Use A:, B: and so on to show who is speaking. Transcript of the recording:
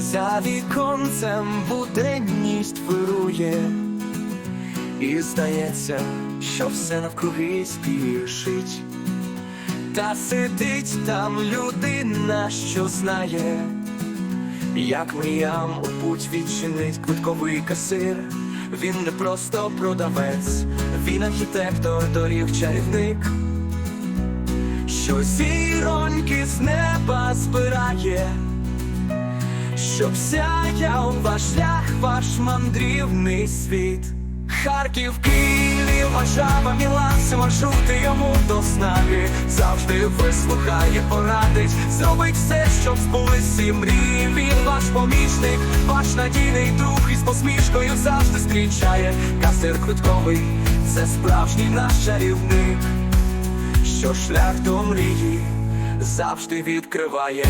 A: За віконцем буденність вирує, і здається, що все навкруги спішить, та сидить там людина, що знає, як мріям у путь відчинить квитковий касир. Він не просто продавець, він архітектор, доріг чарівник, що зіроньки з неба збирає щоб сяяв ваш шлях, ваш мандрівний світ. Харків, Київ, Варшава, Мілан, це маршрути йому до снаги Завжди вислухає, порадить, зробить все, щоб збулися мрії. Він ваш помічник, ваш надійний друг із посмішкою завжди зустрічає. Кастер квитковий, це справжній наш чарівник, що шлях до мрії завжди відкриває.